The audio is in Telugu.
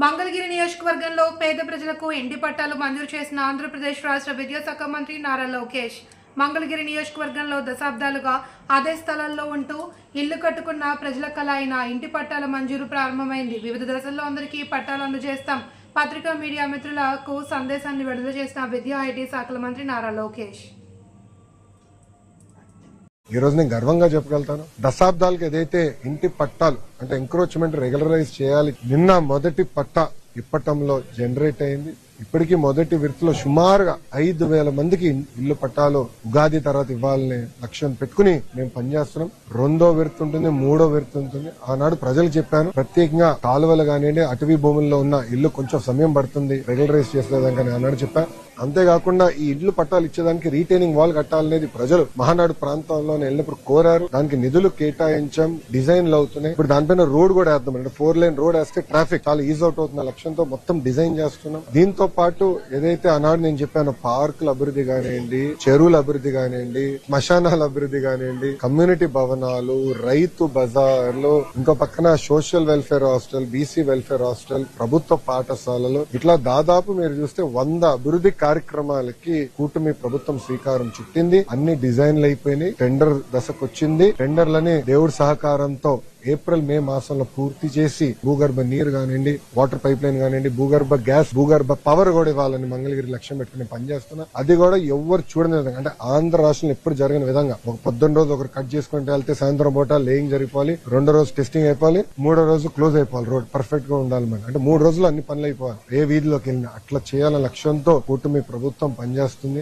మంగళగిరి నియోజకవర్గంలో పేద ప్రజలకు ఇంటి పట్టాలు మంజూరు చేసిన ఆంధ్రప్రదేశ్ రాష్ట్ర విద్యాశాఖ మంత్రి నారా లోకేష్. మంగళగిరి నియోజకవర్గంలో దశాబ్దాలుగా అదే స్థలాల్లో ఉంటూ ఇల్లు కట్టుకున్న ప్రజల కళ అయిన ఇంటి పట్టాల మంజూరు ప్రారంభమైంది. వివిధ దశల్లో అందరికీ పట్టాలు అందజేస్తాం. పత్రికా మీడియా మిత్రులకు సందేశాన్ని విడుదల చేసిన విద్యా ఐటీ శాఖల మంత్రి నారా లోకేష్. ఈ రోజు నేను గర్వంగా చెప్పగలుగుతాను. దశాబ్దాలకు ఏదైతే ఇంటి పట్టాలు అంటే ఎంక్రోచ్మెంట్ రెగ్యులరైజ్ చేయాలి నిన్న మొదటి పట్టా ఇప్పటంలో జనరేట్ అయింది. ఇప్పటికీ మొదటి విడతలో సుమారుగా ఐదు వేల మందికి ఇల్లు పట్టాలు ఉగాది తర్వాత ఇవ్వాలనే లక్ష్యం పెట్టుకుని మేము పనిచేస్తున్నాం. రెండో విడత ఉంటుంది మూడో విడత ఉంటుంది. ఆనాడు ప్రజలు చెప్పాను ప్రత్యేకంగా కాలువలు కానివ్వండి అటవీ భూముల్లో ఉన్న ఇల్లు కొంచెం సమయం పడుతుంది రెగ్యులరైజ్ చేసేదానికని ఆనాడు చెప్పాను అంతేకాకుండా ఈ ఇల్లు పట్టాలు ఇచ్చేదానికి రీటైనింగ్ వాల్ కట్టాలనేది ప్రజలు మహానాడు ప్రాంతంలో వెళ్ళినప్పుడు కోరారు. దానికి నిధులు కేటాయించాం డిజైన్లు అవుతున్నాయి. ఇప్పుడు దానిపైన రోడ్ కూడా వేద్దాం అంటే ఫోర్ లైన్ రోడ్ వేస్తే ట్రాఫిక్ చాలా ఈజీ అవుట్ అవుతున్న లక్ష్యంతో మొత్తం డిజైన్ చేస్తున్నాం. దీంతో పాటు ఏదైతే ఆనాడు నేను చెప్పాను పార్కుల అభివృద్ధి కానివ్వండి చెరువుల అభివృద్ధి కానివ్వండి శ్మశానాల అభివృద్ధి కానివ్వండి కమ్యూనిటీ భవనాలు రైతు బజార్లు ఇంకో పక్కన social welfare hostel BC welfare hostel ప్రభుత్వ పాఠశాలలు. ఇట్లా దాదాపు మీరు చూస్తే వంద అభివృద్ధి కార్యక్రమాలకి కూటమి ప్రభుత్వం శ్రీకారం చుట్టింది. అన్ని డిజైన్లు అయిపోయినాయి. టెండర్ దశకు వచ్చింది టెండర్లని దేవుడి సహకారంతో ఏప్రిల్ మే మాసంలో పూర్తి చేసి భూగర్భ నీరు కానివ్వండి వాటర్ పైప్ లైన్ కానివ్వండి భూగర్భ గ్యాస్ భూగర్భ పవర్ కూడా ఇవ్వాలని మంగళగిరి లక్ష్యం పెట్టుకుని పనిచేస్తున్నా. అది కూడా ఎవ్వరు చూడని విధంగా అంటే ఆంధ్ర రాష్ట్రంలో ఎప్పుడు జరిగిన విధంగా ఒక పొద్దున్న రోజు ఒకరు కట్ చేసుకుంటే వెళ్తే సాయంత్రం పూట లేయింగ్ జరిగిపోవాలి రెండో రోజు టెస్టింగ్ అయిపోవాలి మూడో రోజు క్లోజ్ అయిపోవాలి రోడ్ పర్ఫెక్ట్గా ఉండాలి మనం అంటే మూడు రోజులు అన్ని పనులు అయిపోవాలి. ఏ వీధిలోకి వెళ్ళినా అట్లా చేయాలనే లక్ష్యంతో కూటమి ప్రభుత్వం పనిచేస్తుంది.